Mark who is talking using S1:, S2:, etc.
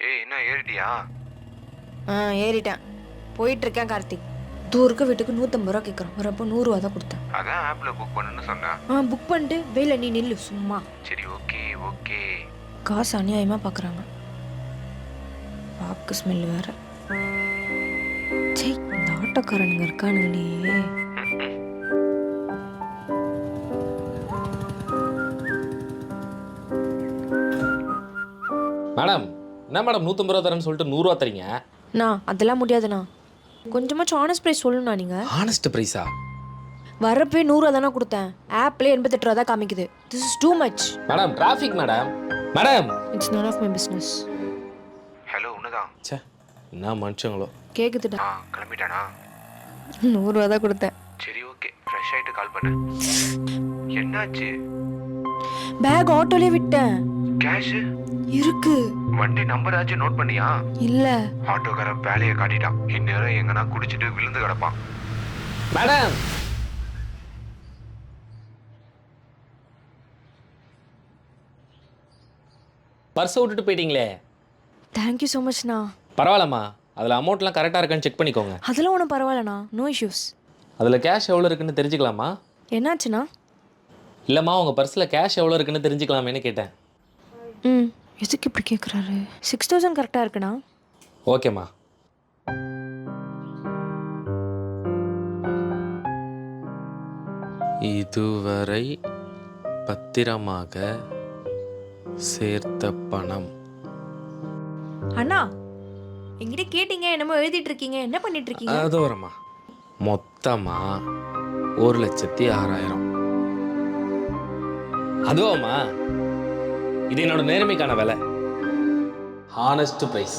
S1: ஏய் என்ன ஏறிட்டியா?
S2: ஆ ஏறிட்டேன். போயிட்டு இருக்கேன் கார்த்திக். தூருக்கு வீட்டுக்கு நூற்றம்பது ரூபா கேட்குறோம். வரப்போ நூறுரூவா தான் கொடுத்தேன்.
S1: அதான் ஆப்ல புக் பண்ணுன்னு சொன்னேன்
S2: ஆ புக் பண்ணிட்டு வெயில நீ நில்லு சும்மா.
S1: சரி ஓகே ஓகே.
S2: காசு அநியாயமாக பார்க்குறாங்க பாக்கு ஸ்மெல் வேற. சே இந்த ஆட்டோக்காரனுங்க இருக்கானுங்களே
S3: மேடம் என்ன மேடம் நூற்றம்பது ரூபா தரேன்னு சொல்லிட்டு நூறுரூவா தரீங்க?
S2: நான் அதெல்லாம் முடியாதுண்ணா. கொஞ்சமாச்சும் ஆனஸ்ட் ப்ரைஸ் சொல்லணும்ண்ணா நீங்கள்
S3: ஆனஸ்ட் ப்ரைஸா
S2: வரப்பே நூறுரூவா தானே கொடுத்தேன். ஆப்லேயே எண்பத்தெட்டு ரூபா தான் காமிக்குது. This is too much
S3: madam traffic madam madam
S2: it's none of my business
S1: hello உன்னதான்
S3: ச்சே என்ன மனுஷங்களோ.
S2: கேட்குதுடா
S1: ஆ கிளம்பிட்டானா?
S2: நூறுரூவா தான் கொடுத்தேன்.
S1: சரி ஓகே ஃப்ரெஷ் ஆயிட்டு கால் பண்ணு. என்னாச்சு?
S2: பேக் ஆட்டோலே விட்டேன்.
S1: கேஷ்
S2: இருக்கு.
S1: வண்டி நம்பர் ஆச்சு நோட் பண்ணியா?
S2: இல்லை.
S1: ஆட்டோக்காரன் வேலையை காட்டிட்டான். இந்நேரம் எங்கன்னா குடிச்சிட்டு விழுந்து கிடப்பான்.
S3: மேடம்! பர்ஸை விட்டுட்டு போயிட்டீங்களே?
S2: தேங்க்யூ ஸோ மச்ண்ணா
S3: பரவாயில்லம்மா. அதில் அமௌண்ட்லாம் கரெக்டாக இருக்கான்னு செக் பண்ணிக்கோங்க.
S2: அதெல்லாம் ஒன்றும் பரவாயில்லண்ணா. நோ இஷ்யூஸ்
S3: அதில் கேஷ் எவ்வளோ இருக்குன்னு தெரிஞ்சுக்கலாமா?
S2: என்னாச்சுண்ணா?
S3: இல்லைம்மா உங்கள் பர்ஸில் கேஷ் எவ்வளோ இருக்குன்னு தெரிஞ்சுக்கலாமேன்னு கேட்டேன்.
S2: ம். எதுக்கு இப்படி கேட்குறாரு சிக்ஸ் தௌசண்ட் கரெக்டாக இருக்குண்ணா.
S3: ஓகேம்மா. இதுவரை பத்திரமாக சேர்த்த பணம்.
S2: அண்ணா என்கிட்ட கேட்டீங்க என்னமோ எழுதிட்டு இருக்கீங்க என்ன பண்ணிட்டு இருக்கீங்க
S3: அது வரமா மொத்தமா ஒரு லட்சத்தி ஆறாயிரம். அதுவாம்மா. இது என்னோட நேர்மைக்கான விலை. Honest price